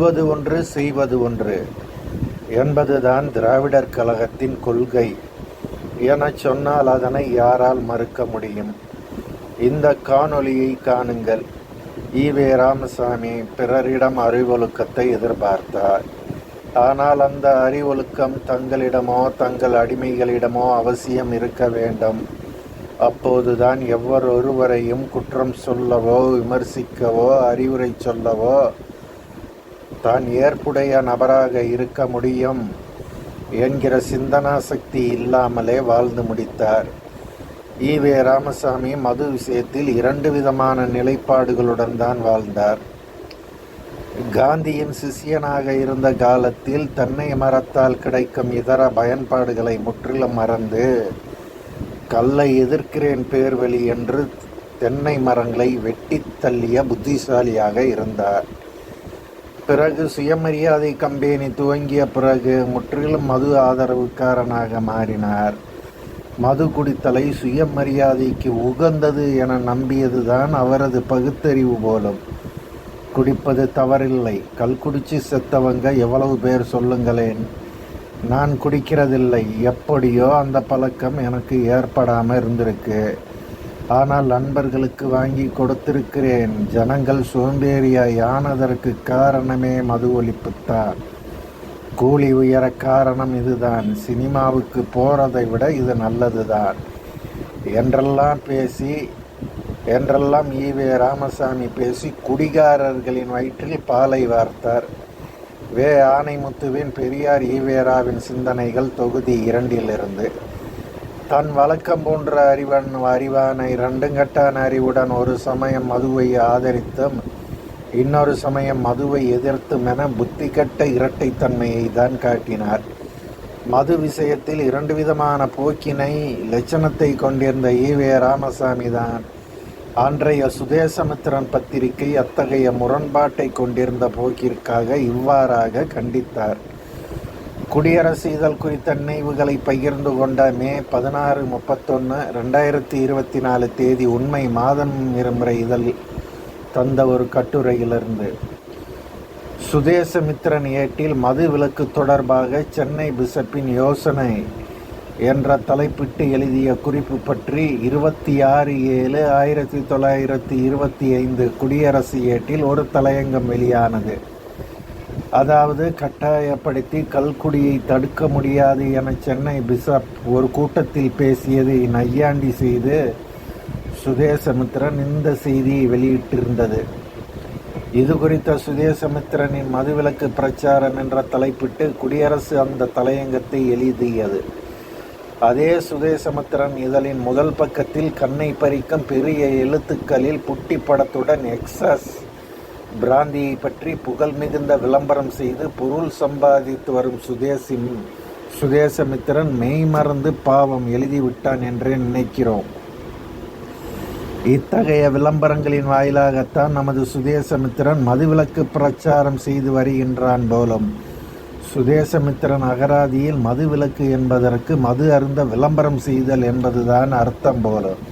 சொல்வது ஒன்று செய்வது ஒன்று. என்பதுதான் திராவிடர் கழகத்தின் கொள்கை. எனச் சொன்னால் அதனை யாரால் மறுக்க முடியும்? இந்த காணொளியை காணுங்கள். ஈவே ராமசாமி பிறரிடம் அறிவொழுக்கத்தை எதிர்பார்த்தார். ஆனால் அந்த அறிவொழுக்கம் தங்களிடமோ தங்கள் அடிமைகளிடமோ அவசியம் இருக்க வேண்டும். அப்போதுதான் எவ்வொருவரையும் குற்றம் சொல்லவோ விமர்சிக்கவோ அறிவுரை சொல்லவோ தான் ஏற்புடைய நபராக இருக்க முடியும் என்கிற சிந்தனா சக்தி இல்லாமலே வாழ்ந்து முடித்தார். ஈவே ராமசாமி மது விஷயத்தில் இரண்டு விதமான நிலைப்பாடுகளுடன் தான் வாழ்ந்தார். காந்தியின் சிஷியனாக இருந்த காலத்தில் தென்னை மரத்தால் கிடைக்கும் இதர பயன்பாடுகளை முற்றிலும் மறந்து கல்லை எதிர்க்கிறேன் பேர்வழி என்று தென்னை மரங்களை வெட்டித் தள்ளிய புத்திசாலியாக இருந்தார். பிறகு சுயமரியாதை கம்பெனி துவங்கிய பிறகு முற்றிலும் மது ஆதரவுக்காரனாக மாறினார். மது குடித்தலை சுயமரியாதைக்கு உகந்தது என நம்பியதுதான் அவரது பகுத்தறிவு போலும். குடிப்பது தவறில்லை. கல்குடிச்சு செத்தவங்க எவ்வளவு பேர் சொல்லுங்களேன். நான் குடிக்கிறதில்லை. எப்படியோ அந்த பழக்கம் எனக்கு ஏற்படாமல் இருந்திருக்கு. ஆனால் நண்பர்களுக்கு வாங்கி கொடுத்திருக்கிறேன். ஜனங்கள் சோம்பேறியாய் ஆனதற்கு காரணமே மது ஒழிப்புத்தான். கூலி உயர காரணம் இதுதான். சினிமாவுக்கு போறதை விட இது நல்லதுதான். என்றெல்லாம் பேசி என்றெல்லாம் ஈவே ராமசாமி பேசி குடிகாரர்களின் வயிற்றில் பாலை வார்த்தார். வே ஆனைமுத்துவின் பெரியார் ஈவேராவின் சிந்தனைகள் தொகுதி இரண்டிலிருந்து. தன் வழக்கம் போன்ற அறிவன் அறிவான இரண்டுங்கட்டான அறிவுடன் ஒரு சமயம் மதுவை ஆதரித்தும் இன்னொரு சமயம் மதுவை எதிர்த்தும் என புத்தி கட்ட இரட்டைத்தன்மையை தான் காட்டினார். மது விஷயத்தில் இரண்டு விதமான போக்கினை லட்சணத்தை கொண்டிருந்த ஈவே ராமசாமி தான் அன்றைய சுதேசமித்திரன் பத்திரிகை அத்தகைய முரண்பாட்டை கொண்டிருந்த போக்கிற்காக இவ்வாறாக கண்டித்தார். குடியரசு இதழ் குறித்த நினைவுகளை பகிர்ந்து கொண்ட மே பதினாறு முப்பத்தொன்று ரெண்டாயிரத்தி இருபத்தி நாலு தேதி உண்மை மாதம் இருமுறை இதழ் தந்த ஒரு கட்டுரையிலிருந்து. சுதேசமித்ரன் ஏட்டில் மது விலக்கு தொடர்பாக சென்னை பிஷப்பின் யோசனை என்ற தலைப்பிட்டு எழுதிய குறிப்பு பற்றி இருபத்தி ஆறு ஏழு ஆயிரத்தி தொள்ளாயிரத்தி இருபத்தி ஐந்து குடியரசு ஏட்டில் ஒரு தலையங்கம் வெளியானது. அதாவது கட்டாயப்படுத்தி கல்குடியை தடுக்க முடியாது என சென்னை பிஷப் ஒரு கூட்டத்தில் பேசியதை நையாண்டி செய்து சுதேசமித்ரன் இந்த செய்தியை வெளியிட்டிருந்தது. இது குறித்த சுதேசமித்ரனின் மதுவிலக்கு பிரச்சாரம் என்ற தலைப்பிட்டு குடியரசு அந்த தலையங்கத்தை எழுதியது. அதே சுதேசமித்ரன் இதழின் முதல் பக்கத்தில் கண்ணை பறிக்கும் பெரிய எழுத்துக்களில் புட்டி படத்துடன் எக்ஸஸ் பிராந்தியை பற்றி புகழ் மிகுந்த விளம்பரம் செய்து பொருள் சம்பாதித்து வரும் சுதேசி சுதேசமித்திரன் மெய்மறந்து பாவம் எழுதிவிட்டான் என்றே நினைக்கிறோம். இத்தகைய விளம்பரங்களின் வாயிலாகத்தான் நமது சுதேசமித்திரன் மதுவிலக்கு பிரச்சாரம் செய்து வருகின்றான் போலும். சுதேசமித்திரன் அகராதியில் மதுவிலக்கு என்பதற்கு மது அருந்த விளம்பரம் செய்தல் என்பதுதான் அர்த்தம் போலும்.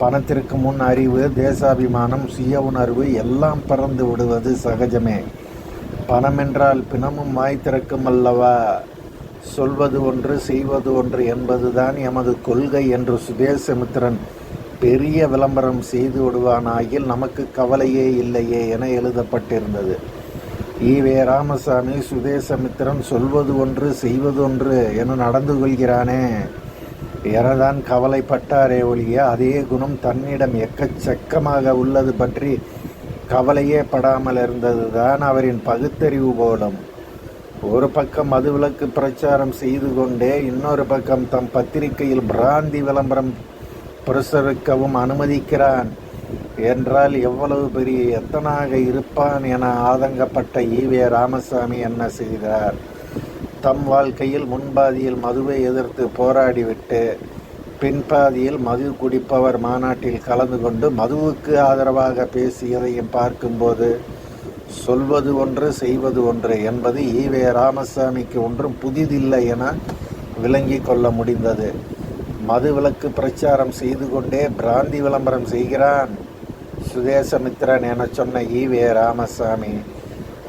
பணத்திற்கு முன் அறிவு தேசாபிமானம் சுய உணர்வு எல்லாம் பறந்து விடுவது சகஜமே. பணம் என்றால் பிணமும் வாய் திறக்கும் அல்லவா? சொல்வது ஒன்று செய்வது ஒன்று என்பதுதான் எமது கொள்கை என்று சுதேசமித்திரன் பெரிய விளம்பரம் செய்து விடுவானாகில் நமக்கு கவலையே இல்லையே என எழுதப்பட்டிருந்தது. ஈவே ராமசாமி சுதேசமித்திரன் சொல்வது ஒன்று செய்வது ஒன்று என நடந்து கொள்கிறானே. எனதான் கவலைப்பட்டாரே ஒழிய அதே குணம் தன்னிடம் எக்கச்சக்கமாக உள்ளது பற்றி கவலையே படாமல் இருந்ததுதான் அவரின் பகுத்தறிவு போலும். ஒரு பக்கம் மதுவிலக்கு பிரச்சாரம் செய்து கொண்டே இன்னொரு பக்கம் தம் பத்திரிகையில் பிராந்தி விளம்பரம் பிரசுரிக்கவும் அனுமதிக்கிறான். என்றால் எவ்வளவு பெரிய எத்தனாக இருப்பான் என ஆதங்கப்பட்ட ஈவே ராமசாமி என்ன செய்தார்? தம் வாழ்க்கையில் முன்பாதியில் மதுவை எதிர்த்து போராடிவிட்டு பின்பாதியில் மது குடிப்பவர் மாநாட்டில் கலந்து கொண்டு மதுவுக்கு ஆதரவாக பேசியதையும் பார்க்கும்போது சொல்வது ஒன்று செய்வது ஒன்று என்பது ஈவே ராமசாமிக்கு ஒன்றும் புதிதில்லை என விளங்கி கொள்ள முடிந்தது. மது விளக்கு பிரச்சாரம் செய்து கொண்டே பிராந்தி விளம்பரம் செய்கிறான் சுதேசமித்ரன் என சொன்ன ஈவே ராமசாமி.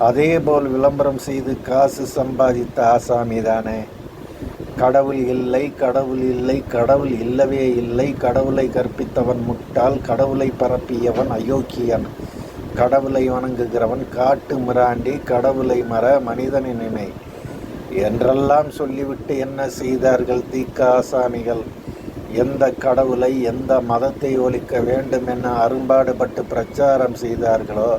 அதேபோல் விளம்பரம் செய்து காசு சம்பாதித்த ஆசாமி தானே. கடவுள் இல்லை கடவுள் இல்லை கடவுள் இல்லவே இல்லை. கடவுளை கற்பித்தவன் முட்டாள் கடவுளை பரப்பியவன் அயோக்கியன். கடவுளை வணங்குகிறவன் காட்டு மிராண்டி கடவுளை மற மனிதனை நினை என்றெல்லாம் சொல்லிவிட்டு என்ன செய்தார்கள் தீக்க ஆசாமிகள்? எந்த கடவுளை எந்த மதத்தை ஒழிக்க வேண்டும் என அரும்பாடுபட்டு பிரச்சாரம் செய்தார்களோ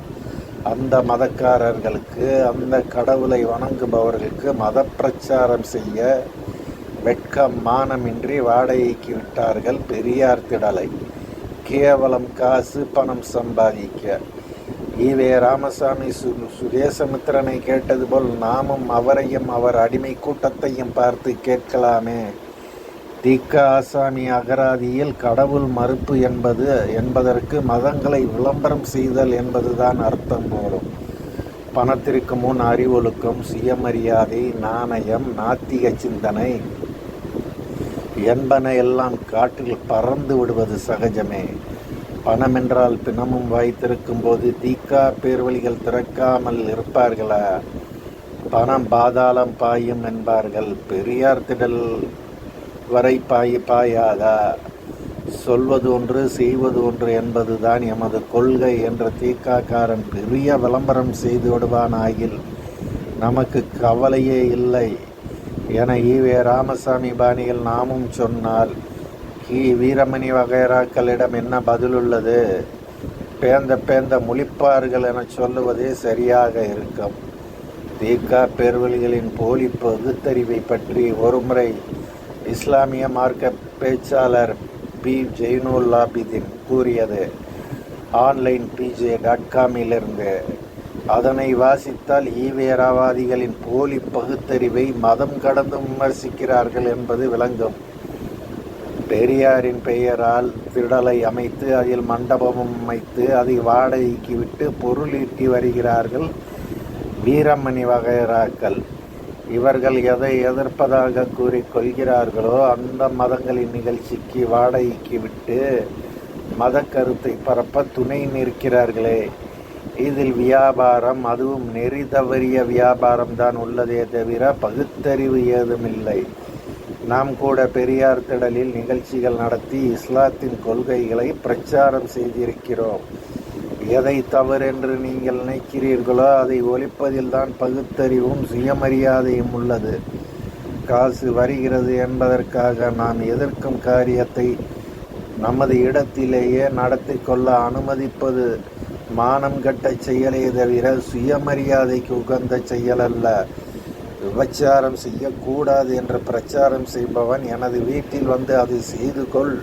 அந்த மதக்காரர்களுக்கு அந்த கடவுளை வணங்குபவர்களுக்கு மத பிரச்சாரம் செய்ய வெட்கம் மானமின்றி வாடகைக்கு விட்டார்கள் பெரியார் திடலை. கேவலம் காசு பணம் சம்பாதிக்க. ஈவே ராமசாமி சு சுதேசமித்திரனை கேட்டது போல் நாமும் அவரையும் அவர் அடிமை கூட்டத்தையும் பார்த்து கேட்கலாமே. தீக்க ஆசாமி அகராதியில் கடவுள் மறுப்பு என்பது என்பதற்கு மதங்களை விளம்பரம் செய்தல் என்பதுதான் அர்த்தம் போலும் பணத்திற்கு முன் அறிவொழுக்கம் சுயமரியாதை நாணயம் நாத்திக சிந்தனை என்பன எல்லாம் காற்றில் பறந்து விடுவது சகஜமே. பணம் என்றால் பிணமும் வைத்திருக்கும் போது தீக்கா பேர்வழிகள் திறக்காமல் இருப்பார்களா? பணம் பாதாளம் பாயும் என்பார்கள். பெரியார் திடல் வரை பாய் பாயாதா? சொல்வது ஒன்று செய்வது ஒன்று என்பதுதான் எமது கொள்கை என்ற தீக்காக்காரன் பெரிய விளம்பரம் செய்து விடுவானாகில் நமக்கு கவலையே இல்லை. என ஈவே ராமசாமி பாணியில் நாமும் சொன்னால் கி. வீரமணி வகைராக்களிடம் என்ன பதிலுள்ளது? பேந்த பேந்த முழிப்பார்கள் என சொல்லுவதே சரியாக இருக்கும். தீகா பேர்வழிகளின் போலி பகுத்தறிவை பற்றி ஒருமுறை இஸ்லாமிய மார்க்க பேச்சாளர் பி. ஜெயினுல்லாபிதின் கூறியது. ஆன்லைன் பிஜே டாட் காமிலிருந்து அதனை வாசித்தால் ஈவேராவாதிகளின் போலி பகுத்தறிவை மதம் கடந்து விமர்சிக்கிறார்கள் என்பது விளங்கும். பெரியாரின் பெயரால் திடலை அமைத்து அதில் மண்டபமும் அமைத்து அதை வாடகைக்கு விட்டு பொருள் ஈட்டி வருகிறார்கள் வீரமணி வகைராக்கள் இவர்கள் எதை எதிர்ப்பதாக கூறிக்கொள்கிறார்களோ அந்த மதங்களின் நிகழ்ச்சிக்கு வாடகைக்கு விட்டு மத கருத்தை பரப்ப துணை நிற்கிறார்களே. இதில் வியாபாரம் அதுவும் நெறி தவறிய வியாபாரம் தான் உள்ளதே தவிர பகுத்தறிவு ஏதுமில்லை. நாம் கூட பெரியார் திடலில் நிகழ்ச்சிகள் நடத்தி இஸ்லாத்தின் கொள்கைகளை பிரச்சாரம் செய்திருக்கிறோம். எதை தவறென்று நீங்கள் நினைக்கிறீர்களோ அதை ஒழிப்பதில் தான் பகுத்தறிவும் சுயமரியாதையும் உள்ளது. காசு வருகிறது என்பதற்காக நாம் எதிர்க்கும் காரியத்தை நமது இடத்திலேயே நடத்தி கொள்ள அனுமதிப்பது மானம் கட்ட செயலை தவிர சுயமரியாதைக்கு உகந்த செயல் அல்ல விபச்சாரம் செய்யக்கூடாது என்று பிரச்சாரம் செய்பவன் எனது வீட்டில் வந்து அதை செய்து கொள்.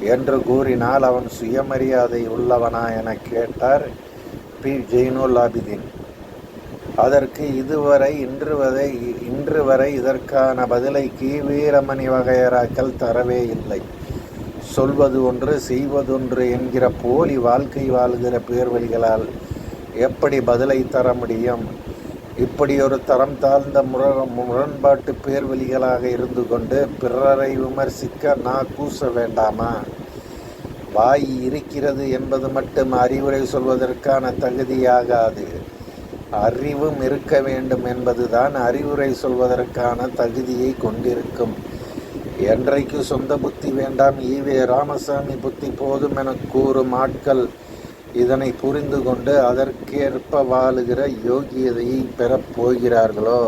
என்று கூறினால் அவன் சுயமரியாதை உள்ளவனா என கேட்டார் பி. ஜெயினுல் ஆபிதீன் அதற்கு இதுவரை இன்று வரை இன்று வரை இதற்கான பதிலை கி. வீரமணி வகையராக்கள் தரவே இல்லை. சொல்வது ஒன்று செய்வதொன்று என்கிற போலி வாழ்க்கை வாழ்கிற பேர்வழிகளால் எப்படி பதிலை தர முடியும்? இப்படி ஒரு தரம் தாழ்ந்த முர முரண்பாட்டு பேர்வழிகளாக இருந்து கொண்டு பிறரை விமர்சிக்க நான் கூச வேண்டாமா? வாய் இருக்கிறது என்பது மட்டும் அறிவுரை சொல்வதற்கான தகுதியாகாது. அறிவும் இருக்க வேண்டும் என்பதுதான் அறிவுரை சொல்வதற்கான தகுதியை கொண்டிருக்கும். என்றைக்கு சொந்த புத்தி வேண்டாம் ஈவே ராமசாமி புத்தி போதும் என கூறும் ஆட்கள் இதனை புரிந்து கொண்டு அதற்கேற்ப வாழுகிற யோகியதையை பெறப் போகிறார்களோ?